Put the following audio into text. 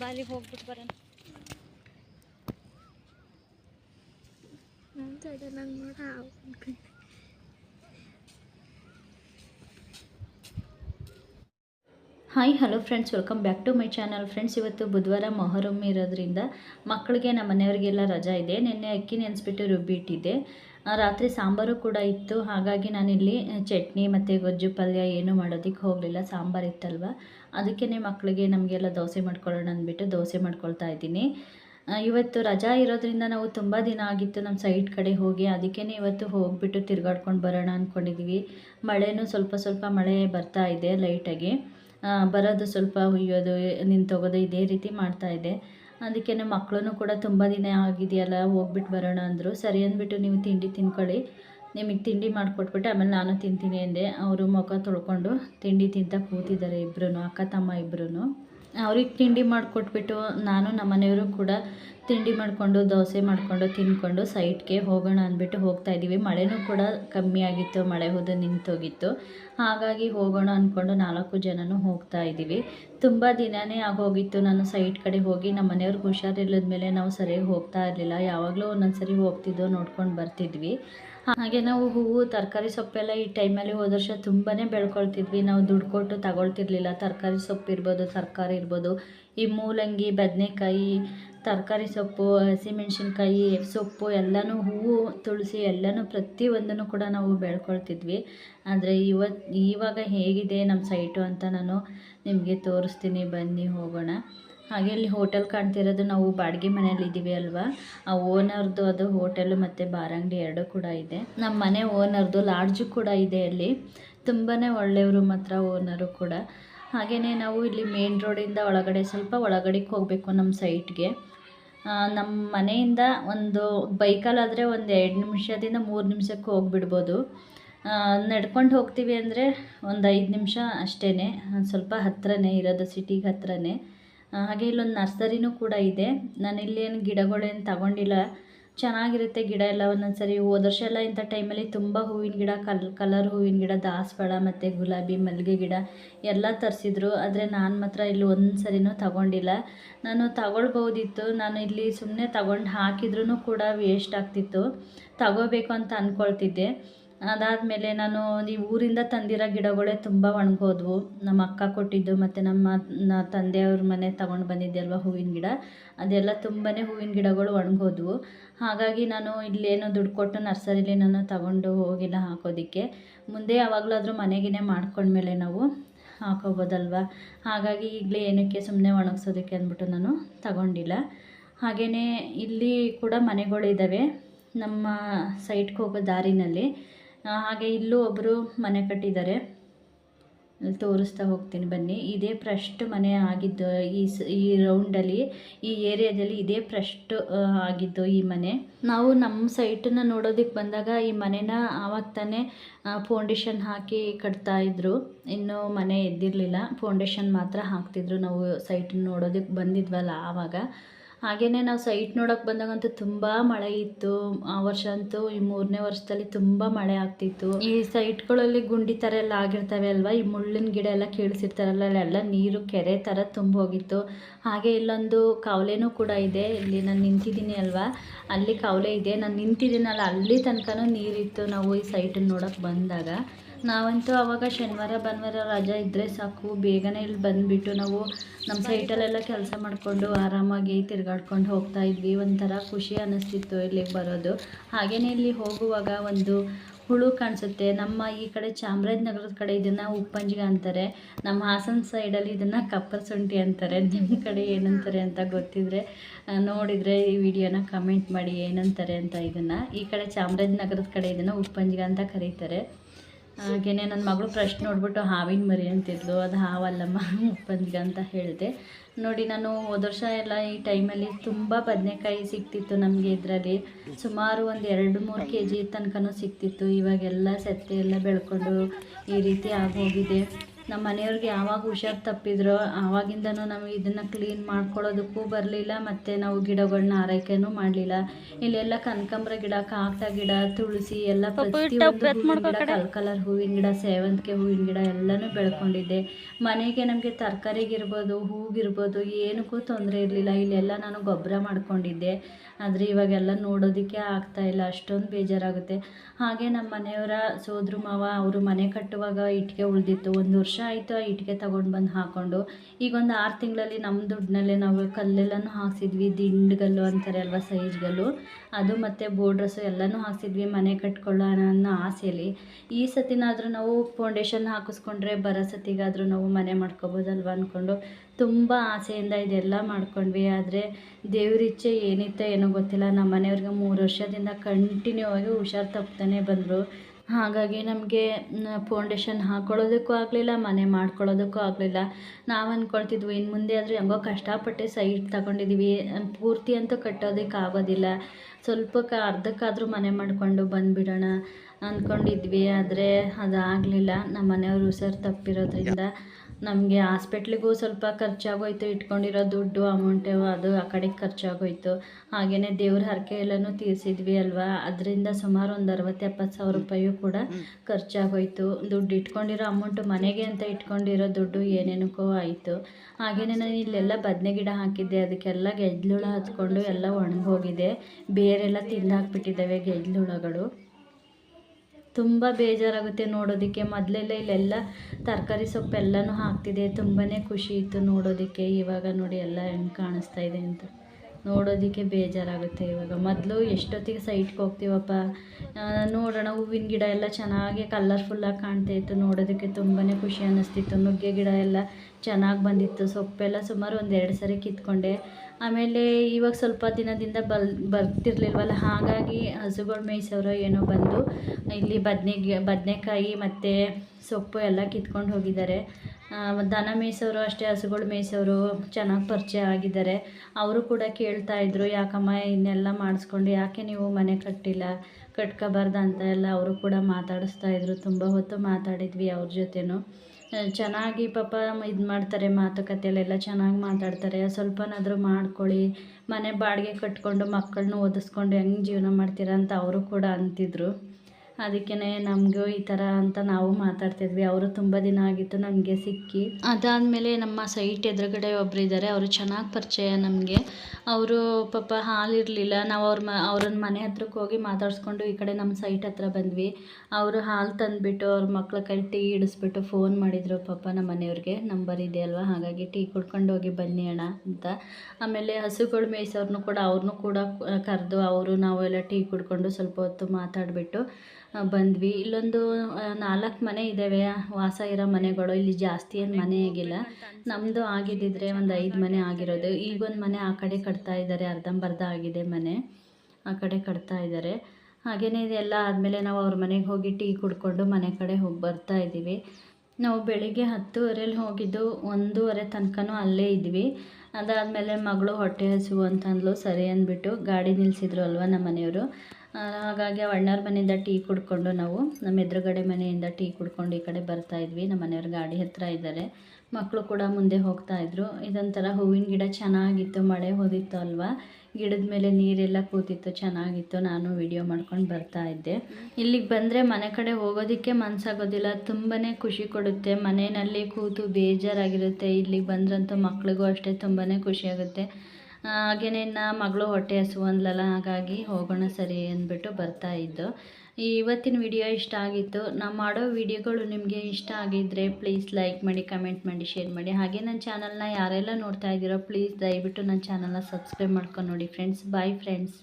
ಬಾಲಿಗೆ ಹೋಗ್ಬಿಟ್ಟು ಬರೋಣ. Hi hello friends welcome back to my channel friends ಇವತ್ತು ಬುಧವಾರ ಮೊಹರಮ್ಮಿ ಇರೋದ್ರಿಂದ ಮಕ್ಕಳಿಗೆ ನಮ್ಮ ಮನೆಯವರಿಗೆಲ್ಲ ರಜಾ ಇದೆ. ನಿನ್ನೆ ಅಕ್ಕಿ ನೆನೆಸ್ಬಿಟ್ಟು ರುಬ್ಬಿ ಇಟ್ಟಿದ್ದೆ. ರಾತ್ರಿ ಸಾಂಬಾರು ಕೂಡ ಇತ್ತು. ಹಾಗಾಗಿ ನಾನಿಲ್ಲಿ ಚಟ್ನಿ ಮತ್ತು ಗೊಜ್ಜು ಪಲ್ಯ ಏನೂ ಮಾಡೋದಕ್ಕೆ ಹೋಗಲಿಲ್ಲ. ಸಾಂಬಾರು ಇತ್ತಲ್ವ? ಅದಕ್ಕೇ ಮಕ್ಕಳಿಗೆ ನಮಗೆಲ್ಲ ದೋಸೆ ಮಾಡ್ಕೊಳ್ಳೋಣ ಅಂದ್ಬಿಟ್ಟು ದೋಸೆ ಮಾಡ್ಕೊಳ್ತಾ ಇದ್ದೀನಿ. ಇವತ್ತು ರಜಾ ಇರೋದ್ರಿಂದ ನಾವು ತುಂಬ ದಿನ ಆಗಿತ್ತು ನಮ್ಮ ಸೈಡ್ ಕಡೆ ಹೋಗಿ. ಅದಕ್ಕೇ ಇವತ್ತು ಹೋಗಿಬಿಟ್ಟು ತಿರ್ಗಾಡ್ಕೊಂಡು ಬರೋಣ ಅಂದ್ಕೊಂಡಿದ್ದೀವಿ ಮಳೆನೂ ಸ್ವಲ್ಪ ಸ್ವಲ್ಪ ಮಳೆ ಬರ್ತಾ ಇದೆ ಲೈಟಾಗಿ. ಬರೋದು ಸ್ವಲ್ಪ ಹುಯ್ಯೋದು ನಿಂತೋಗೋದು ಇದೇ ರೀತಿ ಮಾಡ್ತಾ ಇದೆ. ಅದಕ್ಕೆ ಮಕ್ಕಳೂ ಕೂಡ ತುಂಬ ದಿನ ಆಗಿದೆಯಲ್ಲ ಹೋಗ್ಬಿಟ್ಟು ಬರೋಣ ಅಂದರು. ಸರಿ ಅಂದ್ಬಿಟ್ಟು ನೀವು ತಿಂಡಿ ತಿನ್ಕೊಳ್ಳಿ. ನಿಮಗೆ ತಿಂಡಿ ಮಾಡಿಕೊಟ್ಬಿಟ್ಟು ಆಮೇಲೆ ನಾನು ತಿಂತೀನಿ ಅಂದೆ. ಅವರು ಮುಖ ತೊಳ್ಕೊಂಡು ತಿಂಡಿ ತಿಂತ ಕೂತಿದ್ದಾರೆ ಇಬ್ಬರೂ ಅಕ್ಕ ತಮ್ಮ ಇಬ್ಬರೂ ಅವ್ರಿಗೆ ತಿಂಡಿ ಮಾಡಿಕೊಟ್ಬಿಟ್ಟು ನಾನು ನಮ್ಮ ಮನೆಯವರು ಕೂಡ ತಿಂಡಿ ಮಾಡಿಕೊಂಡು, ದೋಸೆ ಮಾಡಿಕೊಂಡು ತಿಂದ್ಕೊಂಡು ಸೈಟ್ಗೆ ಹೋಗೋಣ ಅಂದ್ಬಿಟ್ಟು ಹೋಗ್ತಾ ಇದ್ದೀವಿ. ಮಳೆನೂ ಕೂಡ ಕಮ್ಮಿ ಆಗಿತ್ತು, ಮಳೆ ಹೋದ ನಿಂತೋಗಿತ್ತು. ಹಾಗಾಗಿ ಹೋಗೋಣ ಅಂದ್ಕೊಂಡು ನಾಲ್ಕು ಜನನೂ ಹೋಗ್ತಾ ಇದ್ದೀವಿ. ತುಂಬ ದಿನವೇ ಆಗೋಗಿತ್ತು ನಾನು ಸೈಟ್ ಕಡೆ ಹೋಗಿ. ನಮ್ಮ ಮನೆಯವ್ರಿಗೆ ಹುಷಾರಿಲ್ಲದ ಮೇಲೆ ನಾವು ಸರಿಯಾಗಿ ಹೋಗ್ತಾ ಇರಲಿಲ್ಲ. ಯಾವಾಗಲೂ ಒಂದೊಂದು ಸರಿ ಹೋಗ್ತಿದ್ದೋ ನೋಡ್ಕೊಂಡು ಬರ್ತಿದ್ವಿ. ಹಾಗೆ ನಾವು ಹೂವು, ತರಕಾರಿ ಸೊಪ್ಪೆಲ್ಲ ಈ ಟೈಮಲ್ಲಿ ಹೋದ ವರ್ಷ ತುಂಬಾ ಬೆಳ್ಕೊಳ್ತಿದ್ವಿ. ನಾವು ದುಡ್ಡು ಕೊಟ್ಟು ತಗೊಳ್ತಿರ್ಲಿಲ್ಲ. ತರಕಾರಿ ಸೊಪ್ಪು ಇರ್ಬೋದು ತರಕಾರಿ ಇರ್ಬೋದು, ಈ ಮೂಲಂಗಿ, ಬದನೆಕಾಯಿ ತರಕಾರಿ ಸೊಪ್ಪು ಹಸಿಮೆಣ್ಸಿನ್ಕಾಯಿ ಸೊಪ್ಪು ಎಲ್ಲನೂ, ಹೂವು, ತುಳಸಿ ಎಲ್ಲನೂ ಪ್ರತಿಯೊಂದನ್ನು ಕೂಡ ನಾವು ಬೆಳ್ಕೊಳ್ತಿದ್ವಿ. ಆದರೆ ಇವತ್ತು ಇವಾಗ ಹೇಗಿದೆ ನಮ್ಮ ಸೈಟು ಅಂತ ನಾನು ನಿಮಗೆ ತೋರಿಸ್ತೀನಿ. ಬನ್ನಿ ಹೋಗೋಣ. ಹಾಗೆ ಇಲ್ಲಿ ಹೋಟೆಲ್ ಕಾಣ್ತಿರೋದು ನಾವು ಬಾಡಿಗೆ ಮನೇಲಿ ಇದ್ದೀವಿ ಅಲ್ವಾ? ಆ ಓನರ್ದು ಅದು ಹೋಟೆಲು ಮತ್ತು ಬಾರಂಗಡಿ ಎರಡು ಕೂಡ ಇದೆ. ನಮ್ಮ ಮನೆ ಓನರ್ದು ಲಾಡ್ಜು ಕೂಡ ಇದೆ ಅಲ್ಲಿ ತುಂಬಾ ಒಳ್ಳೆಯವರು ಮಾತ್ರ ಓನರು ಕೂಡ. ಹಾಗೆಯೇ ನಾವು ಇಲ್ಲಿ ಮೇನ್ ರೋಡಿಂದ ಒಳಗಡೆ, ಸ್ವಲ್ಪ ಒಳಗಡೆಗೆ ಹೋಗಬೇಕು ನಮ್ಮ ಸೈಟ್ಗೆ. ನಮ್ಮ ಮನೆಯಿಂದ ಒಂದು ಬೈಕಲ್ಲಾದರೆ ಒಂದು ಎರಡು ನಿಮಿಷದಿಂದ ಮೂರು ನಿಮಿಷಕ್ಕೆ ಹೋಗಿಬಿಡ್ಬೋದು. ನಡ್ಕೊಂಡು ಹೋಗ್ತೀವಿ ಅಂದರೆ ಒಂದು ಐದು ನಿಮಿಷ ಅಷ್ಟೇ ಸ್ವಲ್ಪ ಹತ್ತಿರನೇ ಇರೋದು, ಸಿಟಿಗೆ ಹತ್ತಿರನೇ ಹಾಗೆ ಇಲ್ಲೊಂದು ನರ್ಸರಿನೂ ಕೂಡ ಇದೆ. ನಾನು ಇಲ್ಲೇನು ಗಿಡಗಳೇನು ತಗೊಂಡಿಲ್ಲ. ಚೆನ್ನಾಗಿರುತ್ತೆ ಗಿಡ ಎಲ್ಲ ಒಂದೊಂದು ಸರಿ ಹೋದ ವರ್ಷ ಎಲ್ಲ ಇಂಥ ಟೈಮಲ್ಲಿ ತುಂಬ ಹೂವಿನ ಗಿಡ, ಕಲ್, ಕಲರ್ ಹೂವಿನ ಗಿಡ, ದಾಸವಾಳ ಮತ್ತು ಗುಲಾಬಿ, ಮಲ್ಲಿಗೆ ಗಿಡ ಎಲ್ಲ ತರಿಸಿದ್ರು. ಆದರೆ ನಾನು ಮಾತ್ರ ಇಲ್ಲಿ ಒಂದು ಸರಿನೂ ತಗೊಂಡಿಲ್ಲ. ನಾನು ತಗೊಳ್ಬೋದಿತ್ತು ನಾನು ಇಲ್ಲಿ ಸುಮ್ಮನೆ ತಗೊಂಡು ಹಾಕಿದ್ರೂ ಕೂಡ ವೇಸ್ಟ್ ಆಗ್ತಿತ್ತು. ತಗೋಬೇಕು ಅಂತ ಅಂದ್ಕೊಳ್ತಿದ್ದೆ ಅದಾದಮೇಲೆ ನಾನು ಈ ಊರಿಂದ ತಂದಿರೋ ಗಿಡಗಳೇ ತುಂಬ ಒಣಗೋದ್ವು ನಮ್ಮ ಅಕ್ಕ ಕೊಟ್ಟಿದ್ದು ಮತ್ತು ನಮ್ಮ ತಂದೆಯವ್ರ ಮನೆ ತಗೊಂಡು ಬಂದಿದ್ದೆ ಅಲ್ವಾ ಹೂವಿನ ಗಿಡ? ಅದೆಲ್ಲ ತುಂಬಾ ಹೂವಿನ ಗಿಡಗಳು ಒಣಗೋದ್ವು ಹಾಗಾಗಿ ನಾನು ಇಲ್ಲೇನು ದುಡ್ಡು ಕೊಟ್ಟು ನರ್ಸರಿಲಿ ನಾನು ತಗೊಂಡು ಹೋಗಿಲ್ಲ ಹಾಕೋದಕ್ಕೆ. ಮುಂದೆ ಯಾವಾಗಲಾದರೂ ಮನೆಗೇ ಮಾಡ್ಕೊಂಡ್ಮೇಲೆ ನಾವು ಹಾಕೋಬೋದಲ್ವ? ಹಾಗಾಗಿ ಈಗಲೇ ಏನಕ್ಕೆ ಸುಮ್ಮನೆ ಒಣಗಿಸೋದಕ್ಕೆ ಅಂದ್ಬಿಟ್ಟು ನಾನು ತಗೊಂಡಿಲ್ಲ. ಹಾಗೆಯೇ ಇಲ್ಲಿ ಕೂಡ ಮನೆಗಳಿದ್ದಾವೆ ನಮ್ಮ ಸೈಟ್ಗೆ ಹೋಗೋ ದಾರಿನಲ್ಲಿ. ಹಾಗೆ ಇಲ್ಲೂ ಒಬ್ಬರು ಮನೆ ಕಟ್ಟಿದ್ದಾರೆ. ಅಲ್ಲಿ ತೋರಿಸ್ತಾ ಹೋಗ್ತೀನಿ ಬನ್ನಿ. ಇದೇ ಫ್ರೆಶ್ಟ್ ಮನೆ ಆಗಿದ್ದು, ಈ ಸ, ಈ ರೌಂಡಲ್ಲಿ ಈ ಏರಿಯಾದಲ್ಲಿ ಇದೇ ಫ್ರೆಶ್ಟ್ ಆಗಿದ್ದು ಈ ಮನೆ. ನಾವು ನಮ್ಮ ಸೈಟನ್ನು ನೋಡೋದಕ್ಕೆ ಬಂದಾಗ ಈ ಮನೆನ ಆವಾಗ ತಾನೇ ಫೌಂಡೇಶನ್ ಹಾಕಿ ಕಟ್ತಾ ಇದ್ರು. ಇನ್ನೂ ಮನೆ ಎದ್ದಿರಲಿಲ್ಲ. ಫೌಂಡೇಶನ್ ಮಾತ್ರ ಹಾಕ್ತಿದ್ರು ನಾವು ಸೈಟನ್ನು ನೋಡೋದಕ್ಕೆ ಬಂದಿದ್ವಲ್ಲ ಆವಾಗ. ಹಾಗೆಯೇ ನಾವು ಸೈಟ್ ನೋಡೋಕೆ ಬಂದಾಗಂತೂ ತುಂಬ ಮಳೆ ಇತ್ತು. ಆ ವರ್ಷ ಅಂತೂ ಈ ಮೂರನೇ ವರ್ಷದಲ್ಲಿ ತುಂಬ ಮಳೆ ಆಗ್ತಿತ್ತು. ಈ ಸೈಟ್ಗಳಲ್ಲಿ ಗುಂಡಿ ಥರ ಎಲ್ಲ ಆಗಿರ್ತವೆ ಅಲ್ವಾ? ಈ ಮುಳ್ಳಿನ ಗಿಡ ಎಲ್ಲ ಕೇಳಿಸಿರ್ತಾರಲ್ಲ, ಅಲ್ಲೆಲ್ಲ ನೀರು ಕೆರೆ ಥರ ತುಂಬೋಗಿತ್ತು. ಹಾಗೆ ಇಲ್ಲೊಂದು ಕಾವಲೆನೂ ಕೂಡ ಇದೆ. ಇಲ್ಲಿ ನಾನು ನಿಂತಿದ್ದೀನಿ ಅಲ್ವಾ? ಅಲ್ಲಿ ಕಾವಲೆ ಇದೆ. ನಾನು ನಿಂತಿದ್ದೀನಲ್ಲ, ಅಲ್ಲಿ ತನಕನೂ ನೀರಿತ್ತು ನಾವು ಈ ಸೈಟನ್ನು ನೋಡೋಕೆ ಬಂದಾಗ. ನಾವಂತೂ ಆವಾಗ ಶನಿವಾರ, ಭಾನುವಾರ ರಜಾ ಇದ್ದರೆ ಸಾಕು. ಬೇಗನೆ ಇಲ್ಲಿ ಬಂದುಬಿಟ್ಟು ನಾವು ನಮ್ಮ ಸೈಟಲ್ಲೆಲ್ಲ ಕೆಲಸ ಮಾಡಿಕೊಂಡು ಆರಾಮಾಗಿ ತಿರುಗಾಡ್ಕೊಂಡು ಹೋಗ್ತಾ ಇದ್ವಿ. ಒಂಥರ ಖುಷಿ ಅನ್ನಿಸ್ತಿತ್ತು ಇಲ್ಲಿಗೆ ಬರೋದು. ಹಾಗೆಯೇ ಇಲ್ಲಿ ಹೋಗುವಾಗ ಒಂದು ಹುಳು ಕಾಣಿಸುತ್ತೆ. ನಮ್ಮ ಈ ಕಡೆ ಚಾಮರಾಜನಗರದ ಕಡೆ ಇದನ್ನು ಉಪ್ಪಂಜಿಗೆ ಅಂತಾರೆ. ನಮ್ಮ ಹಾಸನ ಸೈಡಲ್ಲಿ ಇದನ್ನು ಕಪ್ಪಲ್ ಶುಂಠಿ ಅಂತಾರೆ. ನಿಮ್ಮ ಕಡೆ ಏನಂತಾರೆ ಅಂತ ಗೊತ್ತಿದ್ರೆ ನೋಡಿದರೆ ಈ ವಿಡಿಯೋನ ಕಮೆಂಟ್ ಮಾಡಿ ಏನಂತಾರೆ ಅಂತ ಇದನ್ನು. ಈ ಕಡೆ ಚಾಮರಾಜನಗರದ ಕಡೆ ಇದನ್ನು ಉಪ್ಪಂಜಿಗೆ ಅಂತ ಕರೀತಾರೆ. ಹಾಗೆಯೇ ನನ್ನ ಮಗಳು ಪ್ರಶ್ನೆ ನೋಡಿಬಿಟ್ಟು ಹಾವಿನ ಮರಿ ಅಂತಿದ್ಲು. ಅದು ಹಾವಲ್ಲಮ್ಮ ಉಪ್ಪಂಜಿಗೆ ಅಂತ ಹೇಳಿದೆ. ನೋಡಿ, ನಾನು ಹೋದ ವರ್ಷ ಎಲ್ಲ ಈ ಟೈಮಲ್ಲಿ ತುಂಬ ಬದನೆಕಾಯಿ ಸಿಕ್ತಿತ್ತು ನಮಗೆ ಇದರಲ್ಲಿ. ಸುಮಾರು ಒಂದು ಎರಡು ಮೂರು ಕೆ ಜಿ ತನಕನೂ ಸಿಕ್ತಿತ್ತು ಇವಾಗೆಲ್ಲ ಸೆತ್ತೆ ಎಲ್ಲ ಬೆಳ್ಕೊಂಡು ಈ ರೀತಿ ಆಗೋಗಿದೆ. ನಮ್ಮ ಮನೆಯವ್ರಿಗೆ ಯಾವಾಗ ಹುಷಾರು ತಪ್ಪಿದ್ರೋ ಆವಾಗಿಂದನೂ ನಮಗೆ ಇದನ್ನು ಕ್ಲೀನ್ ಮಾಡ್ಕೊಳ್ಳೋದಕ್ಕೂ ಬರಲಿಲ್ಲ ಮತ್ತು ನಾವು ಗಿಡಗಳನ್ನ ಆರೈಕೆನೂ ಮಾಡಲಿಲ್ಲ. ಇಲ್ಲೆಲ್ಲ ಕನಕಾಂಬರ ಗಿಡ ಕಾಕಡ ಗಿಡ ತುಳಸಿ ಎಲ್ಲ ಗಿಡ ಕಲ್ ಕಲರ್ ಹೂವಿನ ಗಿಡ ಸೇವಂತಿಗೆ ಹೂವಿನ ಗಿಡ ಎಲ್ಲನೂ ಬೆಳ್ಕೊಂಡಿದ್ದೆ. ಮನೆಗೆ ನಮಗೆ ತರಕಾರಿಗಿರ್ಬೋದು ಹೂಗಿರ್ಬೋದು ಏನಕ್ಕೂ ತೊಂದರೆ ಇರಲಿಲ್ಲ. ಇಲ್ಲೆಲ್ಲ ನಾನು ಗೊಬ್ಬರ ಮಾಡ್ಕೊಂಡಿದ್ದೆ. ಆದರೆ ಇವಾಗೆಲ್ಲ ನೋಡೋದಕ್ಕೆ ಆಗ್ತಾ ಇಲ್ಲ. ಅಷ್ಟೊಂದು ಬೇಜಾರಾಗುತ್ತೆ. ಹಾಗೆ ನಮ್ಮ ಮನೆಯವರ ಸೋದ್ರ ಮಾವ ಅವರು ಮನೆ ಕಟ್ಟುವಾಗ ಇಟ್ಟಿಗೆ ಉಳಿದಿತ್ತು. ಒಂದು ವರ್ಷ ಆಯಿತು ಆ ಇಟ್ಟಿಗೆ ತಗೊಂಡು ಬಂದು ಹಾಕ್ಕೊಂಡು ಈಗ ಒಂದು ಆರು ತಿಂಗಳಲ್ಲಿ ನಮ್ಮ ದುಡ್ಡಿನಲ್ಲೇ ನಾವು ಕಲ್ಲೆಲ್ಲನೂ ಹಾಕ್ಸಿದ್ವಿ, ದಿಂಡ್ಗಲ್ಲು ಅಂತಾರೆ ಅಲ್ವಾ ಸೈಜ್ಗಲ್ಲು. ಅದು ಮತ್ತು ಬೋರ್ಡ್ರಸ್ಸು ಎಲ್ಲನೂ ಹಾಕ್ಸಿದ್ವಿ, ಮನೆ ಕಟ್ಕೊಳ್ಳೋಣ ಅನ್ನೋ ಆಸೆಯಲ್ಲಿ ಈ ಸತಿನಾದರೂ ನಾವು ಫೌಂಡೇಶನ್ ಹಾಕಿಸ್ಕೊಂಡ್ರೆ ಬರೋ ಸತಿಗಾದರೂ ನಾವು ಮನೆ ಮಾಡ್ಕೋಬೋದಲ್ವ ಅಂದ್ಕೊಂಡು ತುಂಬ ಆಸೆಯಿಂದ ಇದೆಲ್ಲ ಮಾಡ್ಕೊಂಡ್ವಿ. ಆದರೆ ದೇವ್ರಿಚ್ಛೆ ಏನಿತ್ತೋ ಏನೋ ಗೊತ್ತಿಲ್ಲ. ನಮ್ಮ ಮನೆಯವ್ರಿಗೆ ಮೂರು ವರ್ಷದಿಂದ ಕಂಟಿನ್ಯೂ ಆಗಿ ಹುಷಾರು ತಪ್ತಾನೆ ಬಂದರು. ಹಾಗಾಗಿ ನಮಗೆ ಫೌಂಡೇಶನ್ ಹಾಕ್ಕೊಳ್ಳೋದಕ್ಕೂ ಆಗಲಿಲ್ಲ, ಮನೆ ಮಾಡ್ಕೊಳ್ಳೋದಕ್ಕೂ ಆಗಲಿಲ್ಲ. ನಾವು ಅಂದ್ಕೊಳ್ತಿದ್ವಿ ಇನ್ನು ಮುಂದೆ ಆದರೂ ಹೆಂಗೋ ಕಷ್ಟಪಟ್ಟೆ ಸೈಟ್ ತಗೊಂಡಿದ್ದೀವಿ ಪೂರ್ತಿ ಅಂತೂ ಕಟ್ಟೋದಕ್ಕೆ ಆಗೋದಿಲ್ಲ. ಸ್ವಲ್ಪ ಕ ಅರ್ಧಕ್ಕಾದರೂ ಮನೆ ಮಾಡಿಕೊಂಡು ಬಂದುಬಿಡೋಣ ಅಂದ್ಕೊಂಡಿದ್ವಿ ಆದರೆ ಅದಾಗಲಿಲ್ಲ. ನಮ್ಮ ಮನೆಯವರು ಹುಷಾರು ತಪ್ಪಿರೋದ್ರಿಂದ. ನಮಗೆ ಹಾಸ್ಪಿಟ್ಲಿಗೂ ಸ್ವಲ್ಪ ಖರ್ಚಾಗೋಯ್ತು ಇಟ್ಕೊಂಡಿರೋ ದುಡ್ಡು ಅಮೌಂಟು ಅದು ಆ ಕಡೆಗೆ ಖರ್ಚಾಗೋಯ್ತು. ಹಾಗೆಯೇ ದೇವ್ರ ಹರಕೆ ಎಲ್ಲನೂ ತೀರಿಸಿದ್ವಿ ಅಲ್ವಾ? ಅದರಿಂದ ಸುಮಾರು ಒಂದು ಅರವತ್ತು ಎಪ್ಪತ್ತು ಸಾವಿರ ರೂಪಾಯಿಯೂ ಕೂಡ ಖರ್ಚಾಗೋಯ್ತು. ದುಡ್ಡು ಇಟ್ಕೊಂಡಿರೋ ಅಮೌಂಟು ಮನೆಗೆ ಅಂತ ಇಟ್ಕೊಂಡಿರೋ ದುಡ್ಡು ಏನೇನಕ್ಕೋ ಆಯಿತು. ಹಾಗೆಯೇ ನಾನು ಇಲ್ಲೆಲ್ಲ ಬದನೆ ಗಿಡ ಹಾಕಿದ್ದೆ ಅದಕ್ಕೆಲ್ಲ ಗೆದ್ಲುಳ ಹತ್ಕೊಂಡು ಎಲ್ಲ ಒಣಗೋಗಿದೆ. ಬೇರೆಲ್ಲ ತಿಂದಾಕ್ಬಿಟ್ಟಿದ್ದಾವೆ ಗೆದ್ಲುಳಗಳು ತುಂಬ ಬೇಜಾರಾಗುತ್ತೆ ನೋಡೋದಕ್ಕೆ. ಮೊದಲೆಲ್ಲ ಇಲ್ಲೆಲ್ಲ ತರಕಾರಿ ಸೊಪ್ಪೆಲ್ಲನೂ ಹಾಕ್ತಿದೆ ತುಂಬಾ ಖುಷಿ ಇತ್ತು ನೋಡೋದಕ್ಕೆ. ಇವಾಗ ನೋಡಿ ಎಲ್ಲ ಹೆಂಗೆ ಕಾಣಿಸ್ತಾ ಇದೆ ಅಂತ. ನೋಡೋದಕ್ಕೆ ಬೇಜಾರಾಗುತ್ತೆ ಇವಾಗ. ಮೊದಲು ಎಷ್ಟೊತ್ತಿಗೆ ಸೈಟ್ಗೆ ಹೋಗ್ತೀವಪ್ಪ? ನೋಡೋಣ. ಹೂವಿನ ಗಿಡ ಎಲ್ಲ ಚೆನ್ನಾಗಿ ಕಲರ್ಫುಲ್ಲಾಗಿ ಕಾಣ್ತಾ ಇತ್ತು. ನೋಡೋದಕ್ಕೆ ತುಂಬಾ ಖುಷಿ ಅನ್ನಿಸ್ತಿತ್ತು. ನುಗ್ಗೆ ಗಿಡ ಎಲ್ಲ ಚೆನ್ನಾಗಿ ಬಂದಿತ್ತು. ಸೊಪ್ಪೆಲ್ಲ ಸುಮಾರು ಒಂದು ಎರಡು ಸರಿ ಕಿತ್ಕೊಂಡೆ. ಆಮೇಲೆ ಇವಾಗ ಸ್ವಲ್ಪ ದಿನದಿಂದ ಬಲ್, ಬರ್ತಿರ್ಲಿಲ್ವಲ್ಲ, ಹಾಗಾಗಿ ಹಸುಗಳು ಮೇಯಿಸೋರೋ ಏನೋ ಬಂದು ಇಲ್ಲಿ ಬದನೆ ಬದನೆಕಾಯಿ ಮತ್ತು ಸೊಪ್ಪು ಎಲ್ಲ ಕಿತ್ಕೊಂಡು ಹೋಗಿದ್ದಾರೆ. ದನ ಮೇಯಿಸೋರು ಅಷ್ಟೇ, ಹಸುಗಳು ಮೇಯಿಸೋರು ಚೆನ್ನಾಗಿ ಪರಿಚಯ ಆಗಿದ್ದಾರೆ. ಅವರು ಕೂಡ ಕೇಳ್ತಾ ಇದ್ರು, ಯಾಕಮ್ಮ ಇನ್ನೆಲ್ಲ ಮಾಡಿಸ್ಕೊಂಡು ಯಾಕೆ ನೀವು ಮನೆ ಕಟ್ಟಿಲ್ಲ, ಕಟ್ಕೋಬಾರ್ದು ಅಂತ ಎಲ್ಲ ಅವರು ಕೂಡ ಮಾತಾಡಿಸ್ತಾ ಇದ್ರು. ತುಂಬ ಹೊತ್ತು ಮಾತಾಡಿದ್ವಿ ಅವ್ರ ಜೊತೆನೂ. ಚೆನ್ನಾಗಿ ಪಾಪ ಇದು ಮಾಡ್ತಾರೆ, ಮಾತುಕತೆಯಲ್ಲೆಲ್ಲ ಚೆನ್ನಾಗಿ ಮಾತಾಡ್ತಾರೆ. ಸ್ವಲ್ಪನಾದರೂ ಮಾಡ್ಕೊಳ್ಳಿ. ಮನೆ ಬಾಡಿಗೆ ಕಟ್ಕೊಂಡು ಮಕ್ಕಳನ್ನೂ ಓದಿಸ್ಕೊಂಡು ಹೆಂಗೆ ಜೀವನ ಮಾಡ್ತೀರ ಅಂತ ಅವರು ಕೂಡ ಅಂತಿದ್ರು. ಅದಕ್ಕೇ ನಮಗೂ ಈ ಥರ ಅಂತ ನಾವು ಮಾತಾಡ್ತಿದ್ವಿ. ಅವರು ತುಂಬ ದಿನ ಆಗಿತ್ತು ನಮಗೆ ಸಿಕ್ಕಿ. ಅದಾದಮೇಲೆ ನಮ್ಮ ಸೈಟ್ ಎದುರುಗಡೆ ಒಬ್ಬರು ಇದ್ದಾರೆ. ಅವರು ಚೆನ್ನಾಗಿ ಪರಿಚಯ ನಮಗೆ. ಅವರು ಪಾಪ ಹಾಲಿರಲಿಲ್ಲ. ನಾವು ಅವ್ರ ಮ ಅವ್ರನ್ನ ಮನೆ ಹತ್ರಕ್ಕೆ ಹೋಗಿ ಮಾತಾಡಿಸ್ಕೊಂಡು ಈ ಕಡೆ ನಮ್ಮ ಸೈಟ್ ಹತ್ರ ಬಂದ್ವಿ. ಅವರು ಹಾಲು ತಂದುಬಿಟ್ಟು ಅವ್ರ ಮಕ್ಕಳ ಕೈ ಟೀ ಇಡಿಸ್ಬಿಟ್ಟು ಫೋನ್ ಮಾಡಿದರು ಪಾಪ ನಮ್ಮ ಮನೆಯವ್ರಿಗೆ ನಂಬರ್ ಇದೆ ಅಲ್ವಾ? ಹಾಗಾಗಿ ಟೀ ಕುಡ್ಕೊಂಡು ಹೋಗಿ ಬನ್ನಿ ಅಣ್ಣ ಅಂತ. ಆಮೇಲೆ ಹಸುಗಳು ಮೇಯಿಸೋರ್ನು ಕೂಡ ಅವ್ರನ್ನೂ ಕೂಡ ಕರೆದು, ಅವರು ನಾವು ಎಲ್ಲ ಟೀ ಕುಡ್ಕೊಂಡು ಸ್ವಲ್ಪ ಹೊತ್ತು ಮಾತಾಡಿಬಿಟ್ಟು ಬಂದ್ವಿ. ಇಲ್ಲೊಂದು ನಾಲ್ಕು ಮನೆ ಇದ್ದಾವೆ ವಾಸ ಇರೋ ಮನೆಗಳು. ಇಲ್ಲಿ ಜಾಸ್ತಿ ಏನು ಮನೆ ಆಗಿಲ್ಲ. ನಮ್ಮದು ಆಗಿದ್ದಿದ್ರೆ ಒಂದು ಐದು ಮನೆ ಆಗಿರೋದು. ಈಗೊಂದು ಮನೆ ಆ ಕಡೆ ಕಟ್ತಾ ಇದ್ದಾರೆ ಅರ್ಧಂಬರ್ಧ ಆಗಿದೆ ಮನೆ. ಆ ಕಡೆ ಕಟ್ತಾ ಇದ್ದಾರೆ ಹಾಗೆಯೇ ಇದೆಲ್ಲ ಆದಮೇಲೆ ನಾವು ಅವ್ರ ಮನೆಗೆ ಹೋಗಿ ಟೀ ಕುಡ್ಕೊಂಡು ಮನೆ ಕಡೆ ಹೋಗಿ ಬರ್ತಾ ಇದ್ದೀವಿ. ನಾವು ಬೆಳಿಗ್ಗೆ ಹತ್ತುವರೆಲಿ ಹೋಗಿದ್ದು ಒಂದೂವರೆ ತನಕನೂ ಅಲ್ಲೇ ಇದ್ವಿ. ಅದಾದಮೇಲೆ ಮಗಳು ಹೊಟ್ಟೆ ಹಸಿವು ಅಂತಂದ್ಲು. ಸರಿ ಅಂದ್ಬಿಟ್ಟು ಗಾಡಿ ನಿಲ್ಲಿಸಿದ್ರು ಅಲ್ವಾ ನಮ್ಮ ಮನೆಯವರು ಹಾಗಾಗಿ ಅಣ್ಣವ್ರ ಮನೆಯಿಂದ ಟೀ ಕುಡ್ಕೊಂಡು ನಾವು ನಮ್ಮ ಎದುರುಗಡೆ ಮನೆಯಿಂದ ಟೀ ಕುಡ್ಕೊಂಡು ಈ ಕಡೆ ಬರ್ತಾ ಇದ್ವಿ. ನಮ್ಮ ಮನೆಯವ್ರ ಗಾಡಿ ಹತ್ತಿರ ಇದ್ದಾರೆ. ಮಕ್ಕಳು ಕೂಡ ಮುಂದೆ ಹೋಗ್ತಾ ಇದ್ರು. ಇದೊಂಥರ ಹೂವಿನ ಗಿಡ ಚೆನ್ನಾಗಿತ್ತು, ಮಳೆ ಹೋದಿತ್ತು ಅಲ್ವಾ? ಗಿಡದ ಮೇಲೆ ನೀರೆಲ್ಲ ಕೂತಿತ್ತು, ಚೆನ್ನಾಗಿತ್ತು. ನಾನು ವಿಡಿಯೋ ಮಾಡ್ಕೊಂಡು ಬರ್ತಾ ಇದ್ದೆ. ಇಲ್ಲಿಗೆ ಬಂದರೆ ಮನೆ ಕಡೆ ಹೋಗೋದಕ್ಕೆ ಮನಸ್ಸಾಗೋದಿಲ್ಲ ತುಂಬಾ ಖುಷಿ ಕೊಡುತ್ತೆ. ಮನೆಯಲ್ಲಿ ಕೂತು ಬೇಜಾರಾಗಿರುತ್ತೆ. ಇಲ್ಲಿಗೆ ಬಂದ್ರಂತೂ ಮಕ್ಳಿಗೂ ಅಷ್ಟೇ ತುಂಬಾ ಖುಷಿಯಾಗುತ್ತೆ ಹಾಗೆಯೇ ಮಗಳು ಹೊಟ್ಟೆ ಹಸು ಅಂದ್ಲಲ್ಲ, ಹಾಗಾಗಿ ಹೋಗೋಣ ಸರಿ ಅಂದ್ಬಿಟ್ಟು ಬರ್ತಾ ಇದ್ದು. ಇವತ್ತಿನ ವಿಡಿಯೋ ಇಷ್ಟ ಆಗಿತ್ತು. ನಾವು ಮಾಡೋ ವಿಡಿಯೋಗಳು ನಿಮಗೆ ಇಷ್ಟ ಆಗಿದ್ದರೆ ಪ್ಲೀಸ್ ಲೈಕ್ ಮಾಡಿ ಕಮೆಂಟ್ ಮಾಡಿ ಶೇರ್ ಮಾಡಿ. ಹಾಗೆ ನನ್ನ ಚಾನಲ್ನ ಯಾರೆಲ್ಲ ನೋಡ್ತಾ ಇದ್ದೀರೋ ಪ್ಲೀಸ್ ದಯವಿಟ್ಟು ನನ್ನ ಚಾನಲ್ನ ಸಬ್ಸ್ಕ್ರೈಬ್ ಮಾಡ್ಕೊಂಡು ನೋಡಿ ಫ್ರೆಂಡ್ಸ್ ಬಾಯ್ ಫ್ರೆಂಡ್ಸ್